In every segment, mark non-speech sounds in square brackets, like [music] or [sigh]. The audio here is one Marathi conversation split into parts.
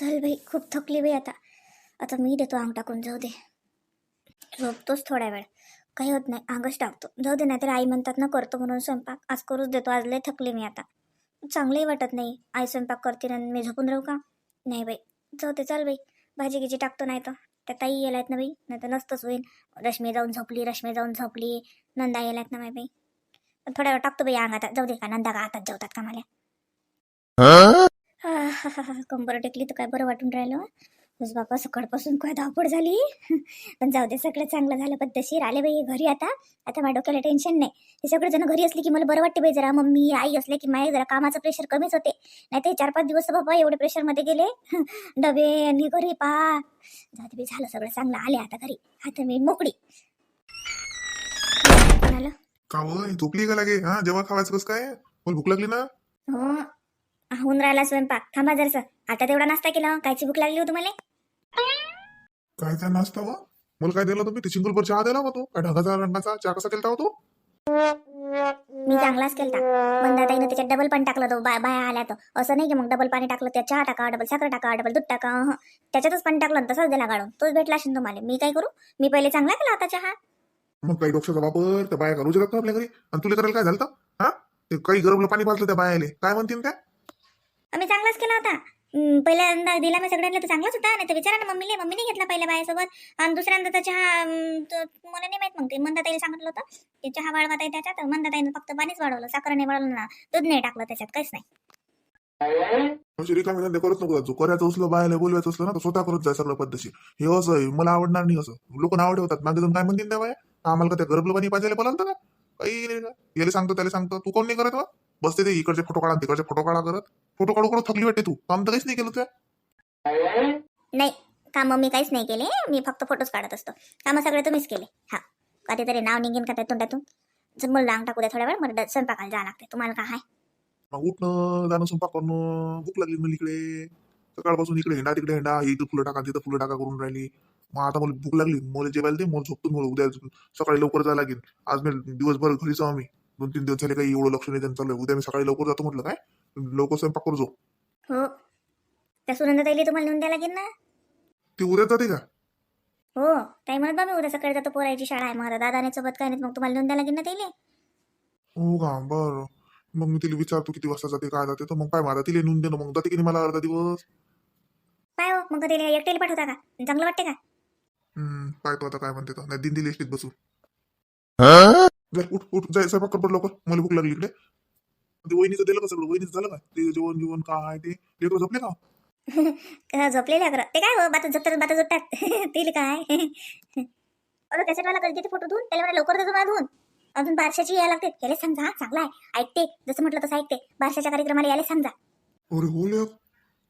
चल बाई खूप थकली बाई आता. आता मी देतो अंग टाकून जाऊ दे. झोपतोच थोड्या वेळ. काही होत नाही अंगच टाकतो. जाऊ दे नाहीतर आई म्हणतात ना करतो म्हणून स्वयंपाक. आज करूच देतो आज लय थकले मी आता. चांगलंही वाटत नाही आई स्वयंपाक करते ना मी झोपून राहू का? नाही बाई. जाऊ दे चल बाई. भाजी गिजी टाकतो नाही तर त्या ताई येलायत ना बाई नाही तर नसतंच होईल रश्मी जाऊन झोपली रश्मी जाऊन झोपली. नंदा येलायत ना माय बाई. थोड्या वेळ टाकतो बाई अंग आता. जाऊ दे का नंदा का आताच जेवतात का मला? [laughs] कंबर टेकली तर काय बरं वाटून राहिलं? बस बापा सकाळपासून काय धावपळ झाली? [laughs] पण जाऊ दे सगळं चांगलं झालं. पद्धतशीर आले बाई घरी आता. आता माझ्या डोक्याला टेन्शन नाही. हे सगळे जण घरी असले की मला बरं वाटते बाई जरा. मम्मी आई असले की माझ्या जरा कामाचं प्रेशर कमीच होते. नाही ते चार पाच दिवस बाबा एवढे प्रेशरमध्ये गेले. [laughs] डबे आणि घरी पा. जाते बाई झालं सगळं चांगलं. आले आता घरी. आता मी मोकळी. का झोपली का? लागे हा जेव्हा खावायचं कसं काय? भूक लागली ना? हो. होऊन राहिला स्वयंपाक. थांबा जरसं. आता तेवढा नाश्ता केला कायची भूक लागली हो तुम्हाला? काय काय नाश्ता वा मला काय दिलं तुम्ही? ते चिंगलपूर चहा दिला होतो काय ढगाचा रंगाचा चहा कसा केलता होतो मी चांगलाच केलता. मंदाताईनं त्याच्यात डबल पाणी टाकलं तो बा बाया आल्या तर. असं नाही की मग डबल पाणी टाकलं त्यात चहा टाका डबल साखर टाका डबल दूध टाका अहं. त्याच्यातच पाणी टाकलं आणि तसंच दिला गाळून तोच भेटला असेल तुम्हाला. मी काय करू? मी पहिले चांगला केला आता चहा. मग काही डोक्याचा वापर त्या बाया करू शकतात का आपल्या घरी. आणि तुला करायला काय झालं होतं? हा? ते काही गरमलं पाणी पाजलं त्या बायाले. काय म्हणतील त्या? आम्ही चांगलाच केला होता. पहिल्यांदा दिला मी सगळ्यांना तर चांगलाच होता. नाही तर विचारा ना मम्मीने मम्मीने घेतला पहिल्या बायासोबत. आणि दुसऱ्यांदा तर चहा अं, मला नाही माहीत मग ते मंदाताईला सांगितलं होतं. की चहा वाढवत आहे त्याच्यात मंदाताईनं फक्त पाणीच वाढवलं साखर नाही वाढवलं ना दूध नाही टाकलं त्याच्यात काहीच नाही. म्हणजे रिकामी धंदे करत नको जायचो करायचं असलं बायाला बोलवायचं असलं ना तर स्वतः करत जाय सगळं पद्धतशीर. हे असं मला आवडणार नाही असं. लोक नाव होतात मागे जाऊन काय म्हणतील बाया? आम्हाला का त्या गरबलं पाणी पाहिजे बोलाल का? काही नाही का याला सांगतो त्याला सांगतो. तू कोण नाही करत बा बसते ते इकडचे फोटो काढा तिकडचे फोटो काढा करत. फोटो काढू काढू थकली वाटते तू. काम तर काहीच नाही केलं तुझ्या. नाही कामं मी काहीच नाही केले. मी फक्त फोटोज काढत असतो. कामं सगळे तुम्हीच केले. हा कधीतरी नाव निघेन का त्या तोंडातून? जर मला अंग टाकू द्या थोड्या वेळ. मला स्वयंपाकाला जावं लागते तुम्हाला काय मग उठणं जाणं स्वयंपाक करणं भूक लागली मला इकडे. सकाळपासून इकडे हेंडा तिकडे हेंडा. हे इथं फुलं टाका तिथं फुलं टाका करून राहिली. मग आता मला भूक लागली. मला जेवायला दे मला झोपतो मला उद्या. सकाळी लवकर जायला लागेल. आज मी दिवसभर घरी जाऊ आम्ही दोन तीन दिवस झाले काही एवढं लक्ष नाही त्यांचं चालू उद्या मी सकाळी लवकर जातो म्हटलं काय? लवकर स्वयंपाक करू जाऊ. हो. त्या सुनंदा ताईली तुम्हाला नेऊन द्यायला लागेल ना? ती उद्या जाते का? हो. ताई म्हणत बा मी उद्या सकाळी जातो पोरायची शाळा आहे आता दादाने सोबत काय नाही मग तुम्हाला नेऊन द्यायला लागेल ना ताईले? हो का? बरं. मग मी तिला विचारतो किती वाजता जाते काय जाते तर मग काय मला तिला नेऊन दे ना. मग जाते की नाही मला अर्धा दिवस? काय हो. मग त्याला एकट्याला पाठवता का? चांगलं वाटते का? हम्म, काय तो आता काय म्हणते तो? नाही दिन दिली एसटीत बसू. जाय उठ उठ जाय स्वयंपाक कर लवकर. मला भूक लागली इकडे. ते वहिनीचं दिलं का सगळं? वहिनीचं झालं का? ते जेवण जेवण काय ते? लेकरं झोपले का? [laughs] झोपलेले अगर ते काय हो बाता झोपतात बाता झोपतात [laughs] तिला काय? [laughs] अरे त्याच्यात मला कधी फोटो धुवून त्याला मला लवकर देतो मला धुवून. अजून बारशाची यायला लागते. त्याला हा चांगला आहे. ऐकते. जसं म्हटलं तसं ऐकते. बारशाच्या कार्यक्रमाला यायला सांगा अरे हो लेक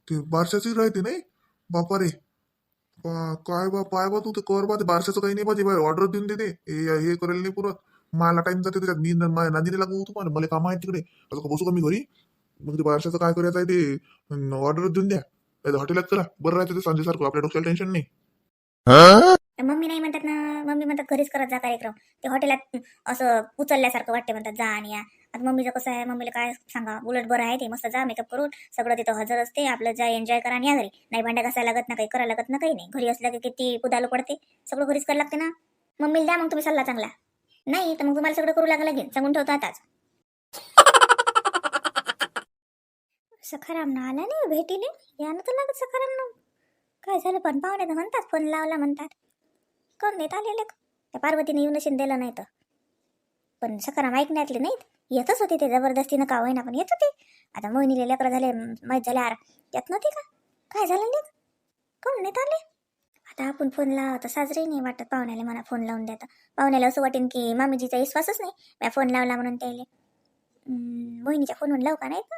ते बारशाची राहते नाही? बापा रे काय बा पाय बा तू ते कर बा ते बारशाचं काही नाही बा ते ऑर्डर देऊन देते. हे हे करेल नाही पुरत. मला टाइम जाते त्याच्यात. मी न- माझ्या नादीने लागू मला काम आहे तिकडे. आता का बसू का मी घरी? मग ते बारशाचं काय करायचं आहे ते? ऑर्डर देऊन द्या. नाही हॉटेलात करा बरं राहते ते संजेसारखं. आपल्या डोक्याला टेन्शन नाही. मम्मी नाही म्हणतात ना. मम्मी म्हणतात घरीच करत जा कार्यक्रम. ते हॉटेलात असं उचलल्यासारखं वाटते म्हणतात जा आणि या. आता मम्मीचं कसं आहे? मम्मीला काय सांगा? उलट बरं आहे ते. मस्त जा मेकअप करून. सगळं तिथं हजर असते. आपलं जा एन्जॉय करा आणि या घरी. नाही भांड्या कसायला लागत ना काही करायला लागत ना काही नाही. घरी असलं की किती कुदालो पडते. सगळं घरीच करायला लागते ना. मम्मीला द्या मग तुम्ही सल्ला चांगला. नाही तर मग तुम्हाला सगळं करू लागलं लागेल सांगून ठेवतो आताच. [laughs] सखाराम ना आला नाही भेटीले? यानं तर लागत सखाराम ना काय झालं पण? पाहुणे तर म्हणतात फोन लावला म्हणतात. कोण देत आलेले. त्या पार्वतीने येऊन अशी दिलं नाही तर. पण सकाराम ऐकण्यातले नाहीत. येतच होते ते जबरदस्तीनं का होईना पण येत होते. आता मोहिनीले लेकरं झाले माहीत झाले आर येत नव्हते का? काय झालं नाही कोण नेत आले? आता आपण फोन लावा तर साजरे नाही वाटत पाहुण्याला मला फोन लावून द्या पाहुण्याला असं वाटेन की मामीजीचा विश्वासच नाही. मी फोन लावला म्हणून त्याला. बहिणीच्या फोनवरून फोनवर लावू का नाही का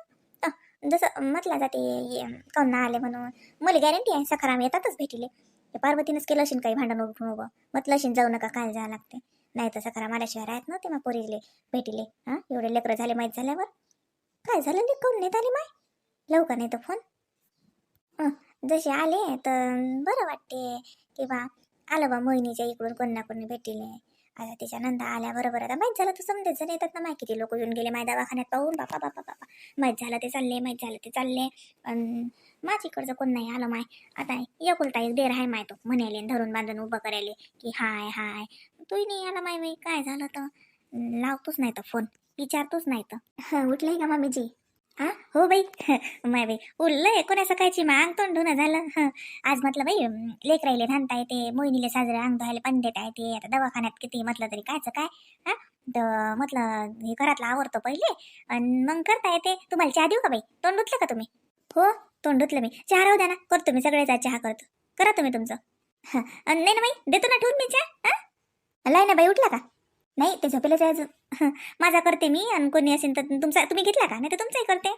जसं म्हटलं जाते ये, ना आले म्हणून. मला गॅरंटी आहे सखाराम येतातच भेटीले. पार्वतीनंच केलं असेल काही भांडण उठून उभं. म्हटलं असेल जाऊ नका काय जावं लागते नाही तर सकारा आल्याशिवाय राहत नव्हते मग पोरीले भेटीले. हां एवढे लेकरं झाले माहीत झाल्यावर. काय झालं नाही कोण नेत आले माय? लावू का नाही तर फोन जसे आले तर बरं वाटते. की बा आलं बा मोहिनीच्या इकडून कोण ना कोणी भेटीले. आता तिच्या नंदा आल्या बरोबर. आता माहीत झालं तर समजेच जण येतात ना माहिती किती लोक येऊन गेले माय दवाखान्यात पाहून. बापा बापा बापा. माहीत झालं ते चालले माहीत झालं ते चालले. अन माझीकडचं कोण नाही आलं माय. आता एकुलता एक देर आहे माय तो. म्हणाले धरून बांधून उभं करायले की हाय हाय. तूही नाही आला माय बाई. काय झालं तर? लावतोच नाही तर फोन. विचारतोच नाही तर. [laughs] उठलंय का मामीजी? हा हो बाई. माय बाई. उरलंय कोणा सकाळची मग अंग तोंड धुणं झालं. हं. आज म्हटलं बाई अं, लेकराईले धानता येते मोहिनीले साजरे अंग धुवायला पण देता येते आता दवाखान्यात किती म्हटलं तरी कायचं काय? हा? तर म्हटलं हे घरातलं आवडतो पहिले. आणि मग करता येते. तुम्हाला चहा देऊ का बाई? तोंड धुतलं का तुम्ही? हो तोंड धुतलं मी. चहा राहू द्या ना. करतो मी सगळ्याचा चहा करतो. करा तुम्ही तुमचं. हं. अन् नाही ना बाई देतो ना ठेवून मी चहा. हा? लाई ना बाई उठला का? नाही ते झोपेलाच आहे [laughs] अजून माझा करते मी आणि कोणी असेल तर तुमचा तुम्ही घेतला का? नाही तर तुमचाही करते.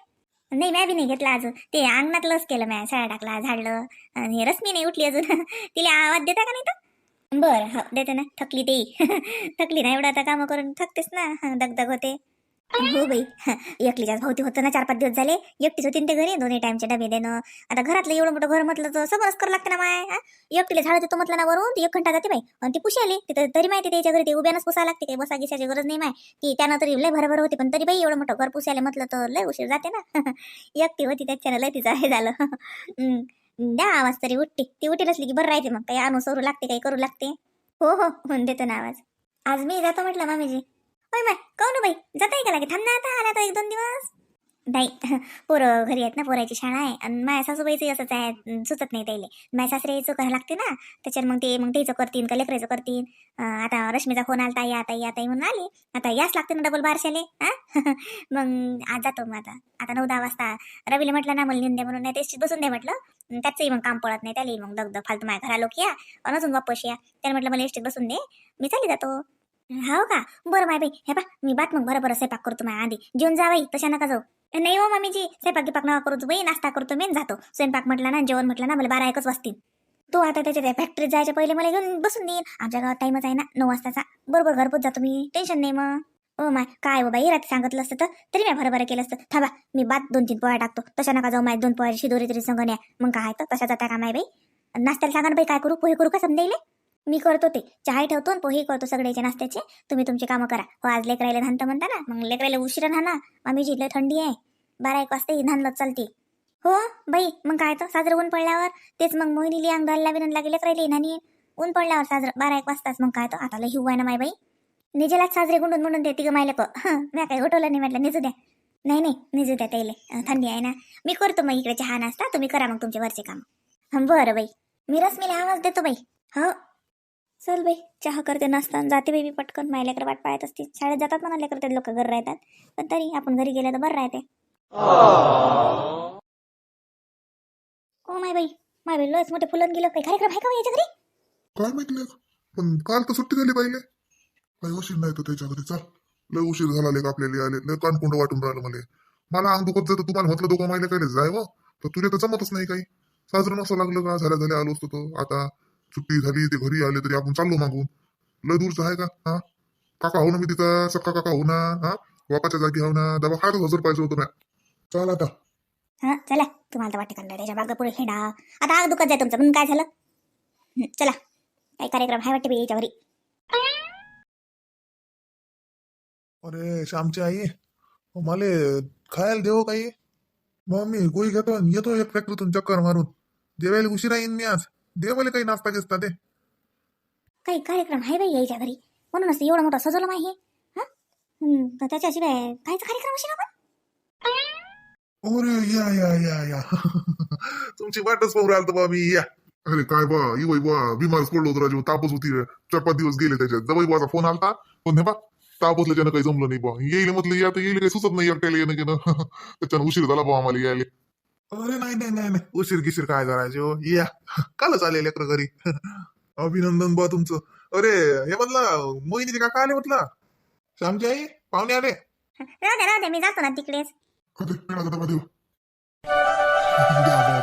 नाही मॅ बी नाही घेतला अजून. ते अंगणात लस केलं मॅ शाळा टाकला झाडलं. आणि रश्मी नाही उठली अजून. [laughs] तिला आवाज देता का नाही तर बरं हो देते ना. थकली ते. [laughs] थकली ना एवढं आता कामं करून थकतेस ना. दगदग होते. हो बाई. [laughs] एकलीच्याच भाऊती होतं ना चार पाच दिवस झाले. एकटीच होती ना ते घरी दोन्ही टाइमचे डबे देणं. आता घरातलं एवढं मोठं घर म्हटलं तर सगळंच करावं लागतं ना माय हा? एकटीला झाड देतो म्हटलं ना वरून ती एक घंटा जाते बाई. आणि ती पुशाली तिथं तरी माहिती त्याच्या घरी ते उभ्यानंच पुसायला लागते काही बसा गिसाची गरज नाही माय. ती त्यानं तरी लय भरभर होती पण तरी बाई एवढं मोठं घर पुसायला म्हटलं तर लय उशीर जाते ना. [laughs] एकटी होती त्याच्यानं लय तिचं हे झालं. [laughs] हम्म. द्या आवाज तरी उठते. ती उठेल असली की बरं राहते मग. काही आणू सरू लागते काही करू लागते. हो हो. होऊन देतो ना आवाज. आज मी जातो म्हटलं मामीजी. होय माय काऊन बाई? जाता का लागे? थांब ना आता आला तर एक दोन दिवस? नाही [laughs] पोरं घरी आहेत ना पोराची शाळा आहे. आणि माझ्या सासूबाईचं असंच आहे सुचत नाही त्याला. माझ्या सासऱ्याचं करायला लागते ना त्याच्यावर मग ते मग त्याचं करतीन का लेकरायचं करतील आता रश्मीचा फोन आला ताई आता या ताई म्हणून आली. आता याच लागते ना डबल बारशाले हां? [laughs] मग आज जातो मग आता. आता नऊ दहा वाजता रवीला म्हटलं ना मला नेऊन दे म्हणून. नाही तेच बसून दे म्हटलं. त्याचंही मग काम पडत नाही त्याला. मग दगदग फालतू माझ्या घरा लोक या. आणि अजून वापस या. त्याने म्हटलं मला एसटीत बसून दे. मी चाली जातो. हो का? बरं माय बाई. हे पा मी बात मग बरं बरं स्वयंपाक करतो माझ्या आधी. जेवण जा बाई तशा नका जाऊ. नाही हो मम्मीजी स्वयंपाक गिपाक नका करू. तू बाई नाश्ता करतो मी जातो. स्वयंपाक म्हटला ना जेवण म्हटलं ना मला बारा एकच वाजतील. तो आता त्याच्या फॅक्टरीत जायच्या पहिले मला घेऊन बसून देईन. आमच्या गावात टाईमच आहे ना नऊ वाजताचा. बरोबर घरपोच जातो मी. टेन्शन नाही मग. ओ माय काय हो बाई रात्री सांगितलं असतं तर? तरी मी बरं बरं केलं असतं. थांबा मी बात दोन तीन पोळ्या टाकतो. तशा नका जाऊ माय दोन पोळ्या शिदोरी तरी संगण्या मग काय तर? तशा जाता का माय बाई? नाश्त्याला सांगा ना बाई काय करू? पोहे करू का समजायला? मी करतो ते. चहा ठेवतो आणि पोहे करतो सगळ्याचे नाश्त्याचे. तुम्ही तुमचे कामं करा. हो आज लेकरायला धानतं म्हणता ना? मग लेकरायला उशिरा ना मामी आम्ही जिथलं थंडी आहे. बारा एक वाजता ही धानलत चालते. हो बाई मग काय तर? साजरं ऊन पडल्यावर? तेच मग मोहिनीली अंग घालला बिनून लागेल लेकरायला नानी ऊन पडल्यावर साजरं. बारा एक वाजताच मग काय तर? आता लय हिवाय आहे ना माय बाई. निजेलाच साजरे गुंडून म्हणून देते ग मायला प. हं मी काही उठवलं नाही म्हटलं निजू द्या. नाही नाही निजू द्या त्याला. थंडी आहे ना. मी करतो मग इकडे चहा नाश्ता. तुम्ही करा मग तुमचे वरचे काम. बरं बाई. मी रश्मीला आवाज देतो बाई. हो. चल बाई चहा करते नाश्ता जाते बाई मी पटकन. माझ्या लेकर वाट पाहत असते शाळेत जातात म्हणा लेकर ते लोक घरी राहतात. पण तरी आपण घरी गेल्या तर बरं राहते. ओ माय बाई माय बाई लस मोठे फुलन गेलं. काही कार्यक्रम आहे का हो याच्या घरी काय माहिती पण काल तर सुट्टी झाली पाहिजे काही उशीर नाही तर त्याच्या घरी चाल लय उशीर झाला लेक आपल्याला आले लय कानकोंड वाटून राहिलं मला. मला अंग दुखत जातं. तुम्हाला म्हटलं दोघं माहिले काय जाय व तर तुला तर जमतच नाही काही. साजरं नसं लागलं का झाल्या झाल्या आलो असतो आता सुट्टी झाली ते घरी आले तरी आपण चाललो मागून. लय दूरचं आहे का? हा? काका हो ना मी तिचा सक्का काका हो ना? हा? बापाच्या जागी हो ना? दवा खायला हजर पाहिजे होतं ना. चाल आता. हा चला. तुम्हाला तर वाटते त्याच्या मागं पुढे खेळा आता आग दुखत जाय तुमचं म्हणून काय झालं? हं, चला. काही कार्यक्रम आहे वाटते याच्या घरी. अरे श्यामची आई मला खायला देऊ काही? मग मी गोळी घेतो आणि येतो एक फॅक्टरीतून चक्कर मारून. जेवायला उशिरा येईन मी आज. दे मला काही नाश्ता घेसता ते काही कार्यक्रम आहे बाई यायच्या घरी. म्हणूनच ते एवढं मोठं सजवलं माहिती हा. हं, त्याच्याशिवाय काहीच कार्यक्रम असेल आपण? अरे या या या या. तुमची वाटच पाहू राहिलो बा मी. या. अरे काय बा इवय बा बिमारच पडलो होतो राजू. तापच होती. चार पाच दिवस गेले त्याच्यात. जवळ बाचा फोन आलता. पण हे बा ताप असल्याच्यानं काही जमलं नाही बा. येईल म्हटलं या तर येईल काही सुचत नाही एकट्याला येणं गेलं त्याच्यानं उशीर झाला बा आम्हाला यायला. अरे नाही नाही नाही नाही. उशीर गिशीर काय करायचे या. कालच आले लेकर घरी. अभिनंदन बा तुमचं. अरे हे म्हटलं मोहिनी काका आले म्हटलं? श्यामची आई पाहुणे आले. राहू दे राहू दे मी जातो ना तिकडेच. पेढा देऊ बा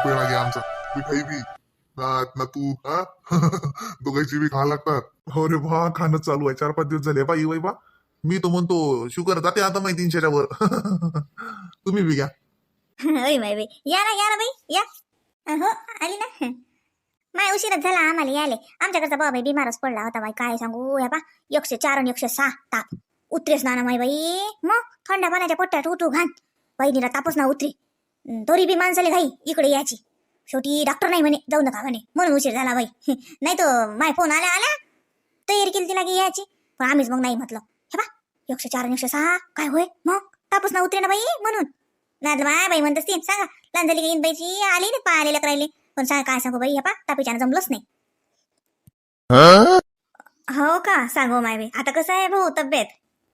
पेढा घ्या आमचा. मिठाई बी. नात ना तू हा? दोघांची बी खा लागतात. अरे बा खाणं चालू आहे. चार पाच दिवस झाले बाई बाई बा. मी तो म्हणतो शुगर जाते आता माहिती तीनशेच्या वर तुम्ही बी घ्या. [laughs] होय माय बाई. या ना या ना बाई या. हो आली ना. [laughs] माय उशीरच झाला आम्हाला यायले. आमच्याकडचा बाबा बिमारच पडला होता बाई. काय सांगू ह्या बा एकशे चार आणि एकशे सहा ताप. उतरेस ना ना माय बाई. मग थंड पाण्याच्या पोट्ट्यात उठू घाण. बहिणीला तापच ना उतरी. अं, तरी बी माणसाले घाई इकडे यायची. शेवटी डॉक्टर नाही म्हणे जाऊ नका म्हणे. म्हणून उशीर झाला बाई. [laughs] नाही तर माय फोन आला आला. तयारी केली तिला की यायची. पण आम्हीच मग नाही म्हटलं. हे बा एकशे चार आणि एकशे सहा. काय होय? मग? तापच ना उतरे ना बाई म्हणून. नाही माय बाई म्हणत असतील सांगा लहान झाली की येईन बाईची आली ना पा राहिले पण सांग काय सांगू बाई हे पा तापीच्यानं जमलंच नाही. हो? का? सांगू माय बाई. आता कसं आहे भाऊ तब्येत?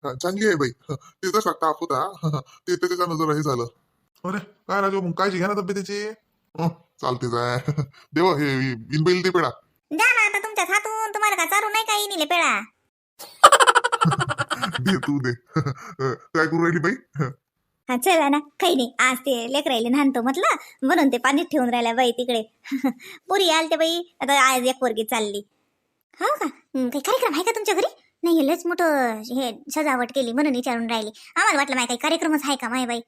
हा, चांगली आहे बाई. हं, ते तसा ताप होता ते त्याच्यानं जरा हे झालं. अरे काय राजू मग काळजी घ्या ना तब्येतीची. हं, चालते जाय देवा हे इनबैल ते पेडा द्या ना आता तुमच्याच हातून तुम्हाला का चालू नाही काही निले पेळा [laughs] दे तू दे. काय करू राहिली बाई? हा चला ना. काही नाही आज ते लेकरायले नांदतो म्हटलं म्हणून ते पाणीत ठेवून राहिल्या बाई तिकडे. [laughs] पुरी आलते बाई आता आज एक पोरगी चालली. हो का? काही कार्यक्रम आहे का तुमच्या घरी? नाही लच मोठं हे सजावट केली म्हणून विचारून राहिली. आम्हाला वाटलं माय काही कार्यक्रमच आहे का माय बाई?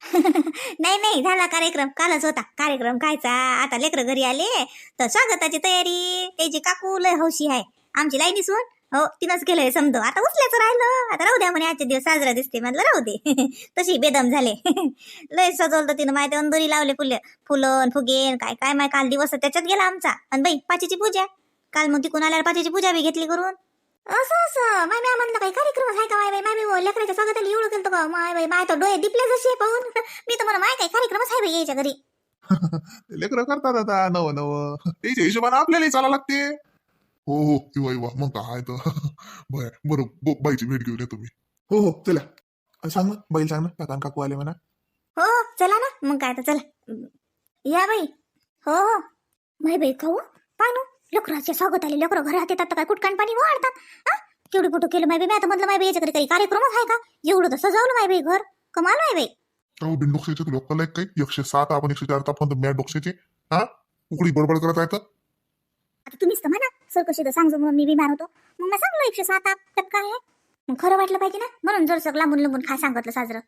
[laughs] नाही नाही झाला कार्यक्रम. कालच होता. कार्यक्रम खायचा. आता लेकरं घरी आले. तर स्वागताची तयारी. त्याची काकू लय हौशी आहे. आमची लाईनी सून हो तिनंच केलंय समजो आता उचल्याचं राहिलं. आता राहू द्या म्हणे आजचे दिवस साजरा दिसते म्हटलं राहू दे. [laughs] तशी बेदम झाले. [laughs] लय सजवलं तर तिनं माहिती अंदरी लावले फुले फुलं फुगेन काय काय माय काल दिवस त्याच्यात गेला आमचा. आणि बाई पाचीची पूजा. काल मग तिकून आल्यावर पाचीची पूजा बी घेतली करून. असं असं. माय म्या म्हणलं काही कार्यक्रम आहे का माय बाई? माय बाई लेकराच्या स्वागताला एवढं केलं का? माय बाई माय तर डोळे दिपले जसे पाहून. [laughs] मी तर म्हणा माय काही कार्यक्रमच आहे बाई यायच्या घरी. ते लेकरं करतात आता नव नव. त्याच्या हिशोबाने आपल्याला चाला लागते. हो हो किंवा वा मग काय तर बर बाईची भेट घेऊन येतो मी हो हो चला सांग ना बाईल सांग ना काका काकू आले म्हणा हो चला ना मग काय तर चला या बाई हो हो माय बाई खाऊ पानू लेकराचे स्वागत आले लेकरं घरात येतात तर काय कुटकान पाणी वाढतात हा केवढं कुठं केलं माय बाई मी आता म्हटलं माय बाई याच्या घरी काही कार्यक्रमच आहे का एवढं तर सजावलं माय बाई घर कमाल माय बाई अहो बिन डोक्याचे तुला कल काही एकशे सात आपण एकशे चार ताप मॅट डोक्याचे हा उकडी बडबड करत आहे तर आता तुम्हीच तर म्हणा सर कशी तर सांगतो म्हणून मी बिमार होतो. मग मी सांगलो एकशे सात आठ टक्का काय आहे. मग खरं वाटलं पाहिजे ना? म्हणून जर सगळा लांबून लांबून काय सांगितलं साजरं.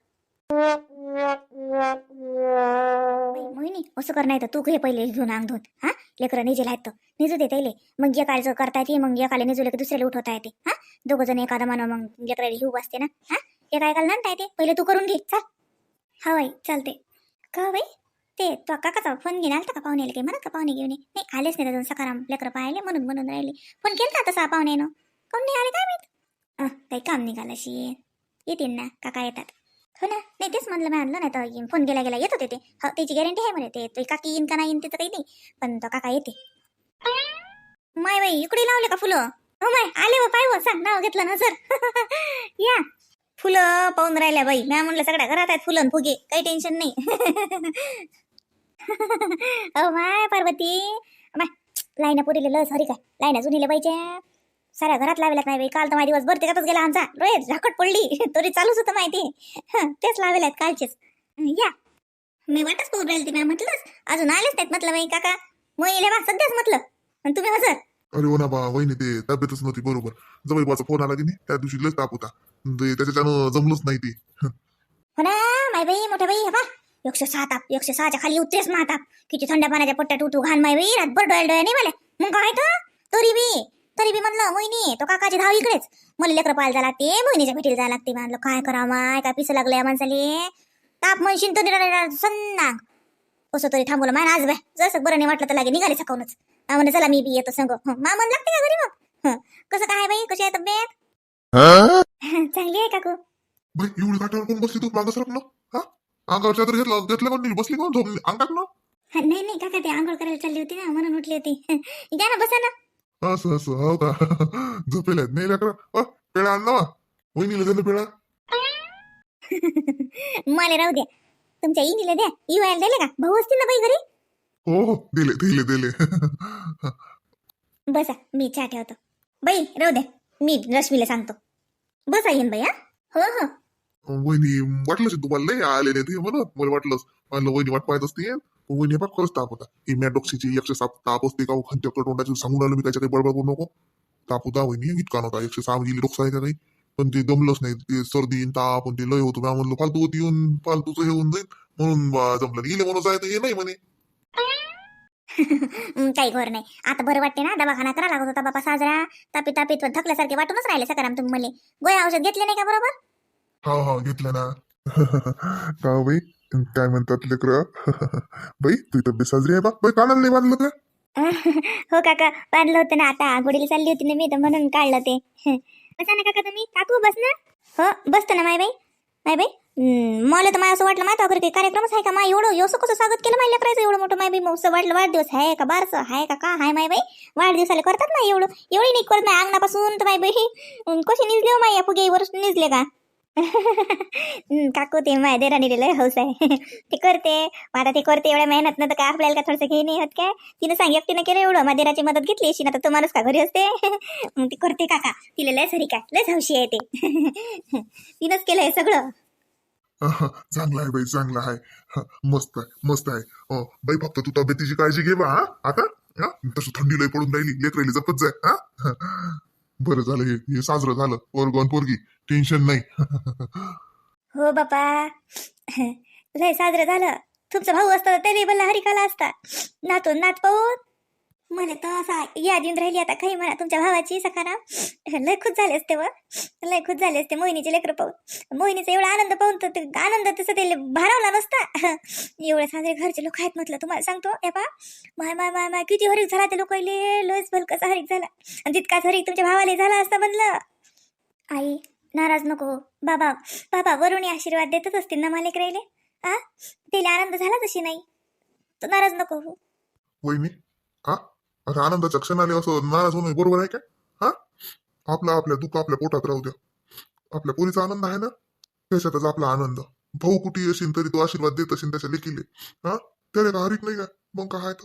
मोहिनी असं कर नाही तर तू घे पहिले घेऊन अंग धुवून हा? लेकरं निजेला आहेत तर. निजू दे त्याले. मग एकाचं करता येते मग एकाला निजूला की दुसऱ्याला उठवता येते. हा? दोघं जण एखादा मानव मग लेकराला हिऊ बसते ना? हा? एका एकाला नांदता येते. पहिले तू करून घे. चाल. हा बाई चालते का बाई? ते तो काकाचा फोन घेऊन आलता का पाहुण्याला काही? म्हणत का पाहुणे घेऊन ये? नाही आलेच नाही अजून सकाराम लेकरं पाहिले म्हणून म्हणून राहिले. फोन केला तसा पाहुण्यानं? कोण नाही आले काय माहीत? अं, काही काम निघालं अशी. येतील ना काका येतात. हो ना नाही तेच म्हणलं मी आणलं नाही तर फोन गेला गेला येत होते ते. हो त्याची गॅरंटी आहे म्हणे ते. तो काकी येईन का नाही येईन त्याचं काही नाही. पण तो काका येते. माय बाई इकडे लावले का फुलं? हो माय आले व पाय व सांग नाव घेतलं ना सर [laughs] या. फुलं पाहून राहिल्या बाई. मी म्हणलं सगळ्या घरात आहेत फुलं आणि फुगे. काही टेन्शन नाही. [laughs] [laughs] अहो माय पार्वती. माय लाईना पुरीले लस हरी काय. लाईना जुनीले बाईच्या साऱ्या घरात लावेल्यात नाही बाई. काल तर माझा दिवस भरते त्यातच गेला आमचा. रोज झाकट पडली. [laughs] तरी चालूच होतं माहिती. तेच लावेल्यात कालचेच. या. मी वाटच पाहून राहिली ती म्हटलंच. अजून आलेच नाहीत म्हटलं बाई काका. मग येले बा सध्याच म्हटलं. आणि तुम्ही हजर. अरे हो ना बा वहिनी ते तब्येतच नव्हती बरोबर. जवळपाचा फोन आला की नाही त्या दिवशी लस ताप होता. ते त्याच्यानं जमलंच नाही ते. हो. ना माय बाई मोठ्या बाई हे एकशे सहा ताप एकशे सहाच्या खाली उतरेच ना ताप किती थंड पाण्याच्या पट्ट्यात उठू घाण माय बाई रातभर डोळ्या डोळ्या नाही मला मग काय तर? तरी बी तरी बी म्हणलं मोहिनी तो काकाची धाव इकडेच. मला लेकरं पाहायला जायला लागते मोहिनीच्या भेटीला जायला लागते म्हणलं. काय करा माय काय पिसं लागलं या माणसाले? ताप म्हणशील तर सन्ना कसं तरी थांबवलं माय आज बाय जसं बरं नाही वाटलं तर लागे निघाले सकाळूनच. म्हणलं चला मी बी येतो संग. मा मन लागते का घरी मग? कसं काय बाई कशी आहे तब्येत? [laughs] चांगली आहे काकू. बाई एवढी काठावर कोण बसली तू? मागं सरक ना. हा अंगावर चादर घेतलं घेतलं बसली कोण झोपली. अंगात ना हा, नाही नाही काका ते आंघोळ करायला चालली होती ना म्हणून उठली होती. घ्या ना बसा ना. असं असं हो का? झोपेल नाही लेकरं. पेळा आण ना. वहिनीला दे ना पेळा [laughs] मला राहू द्या. तुमच्या इनीला द्या. इवायला दिले का? भाऊ असतील ना बाई घरी? हो हो दिले दिले दिले. बसा मी चहा ठेवतो. बाई राहू द्या. मी रश्मीला सांगतो. बसा येईन बाई हा. हो हो. वहिनी वाटलं तुम्हाला लय आले नाही ते म्हणत मला वाटलंच म्हणलं वहिनी वाट पाहत असते वहिनी पाक खरंच ताप होता ही मॅट एकशे सात ताप असते का खंच्या तोंडाची सांगून आलो मी त्याच्या काही बडबड करू नको ताप होता वहिनी इतका नव्हता एकशे सहा म्हणजे डोक्स आहे का काही पण ते जमलंच नाही ते सर्दी ताप आणि ते लय होतो मी म्हणलं फालतू होती येऊन फालतूचं हे होऊन जाईल म्हणून बा जमलं गेले म्हणून जायचं हे नाही म्हणे काही घर नाही आता बरं वाटते ना दवाखाना करा लागत होता बाबा साजरा तापी तापीत पण थकल्यासारखे वाटूनच राहिले सकाराम तुम्ही मला गोळ्या औषध घेतले नाही का बरोबर हा हा घेतलं ना. [laughs] का हो बाई? काय म्हणतात लेकर? [laughs] बाई तुझी तब्येत साजरी आहे बा? बाई कानाला नाही बांधलं का [laughs] हो काका बांधलं होतं ना आता आंघोळीला चालली होती ना मी तर म्हणून काढलं ते. बसा ना काका तुम्ही. काकू बस ना. हो बसतो ना माय बाई. माय बाई मला तर माय असं वाटलं माहिती वगैरे काही कार्यक्रमच आहे का? माय एवढं एवढं कसं स्वागत केलं माय लेकरायचं एवढं मोठं माय बाई मग असं वाटलं वाढदिवस आहे का बारसं आहे का का आहे माय बाई? वाढदिवसाला करतात ना एवढं? एवढी नाही करत नाही अंगणापासून तर माय बाई. कशी निजले हो माय या फुगे वर्ष निजले का? [laughs] काकू ते माय देराणी लय हौस आहे. [laughs] ते करते. मग आता ते करते एवढ्या मेहनत तर काय आपल्याला का थोडंसं घे नाही होत काय? तिनं सांग तिने केलं एवढं मादेराची मदत घेतली अशी ना तर तो माणूस का घरी असते? [laughs] मग ती करते काका. तिला लय सरी काय लय हौशी आहे ते. तिनंच केलंय सगळं. चांगला आहे बाई चांगला आहे. मस्त आहे मस्त आहे. बाई फक्त तू तब्येतीची काळजी घे बा आता तसं थंडी लय पडून राहिली लेकरायली जपत जाय हा. बरं झालं हे हे साजरं झालं. पोरगोन पोरगी टेन्शन नाही. हो बापा. लय साजरं झालं. तुमचा भाऊ असता तर त्याने बल्ला हरिकाला असता. नातून नात. पाहून मला तर असा याद येऊन राहिली आता काही म्हणा तुमच्या भावाची सकाराम. [laughs] लय खुश झाले असते व. लय खुश झाले असते मोहिनीचे लेकरं पाहून. मोहिनीचा एवढा आनंद पाहून तर ते आनंद तसं ते भारावला नसता. [laughs] एवढे साजरे घरचे लोक आहेत म्हटलं तुम्हाला सांगतो. ए पा माय माय माय माय किती हरिक झाला ते लोक. लयच भलकसा हरीक झाला. आणि तितकाच हरिक तुमच्या भावाला झाला असता म्हणलं. आई नाराज नको. हो. बाबा बाबा वरुणी आशीर्वाद देतच असतील ना मालिक राहिले? आ? तिला आनंद झाला तशी नाही. तू नाराज नको. हो वहिनी हा आता आनंदाच्या क्षणाने असं नाराज होणं बरोबर आहे काय हा? आपला आपल्या दुःख आपल्या पोटात राहू द्या. आपल्या पोरीचा आनंद आहे ना? त्याच्यातच आपला आनंद. भाऊ कुठे असेल तरी तो आशीर्वाद देत असेल त्याच्या लेकीले. हा? त्याला हरिक नाही का? मग काय तर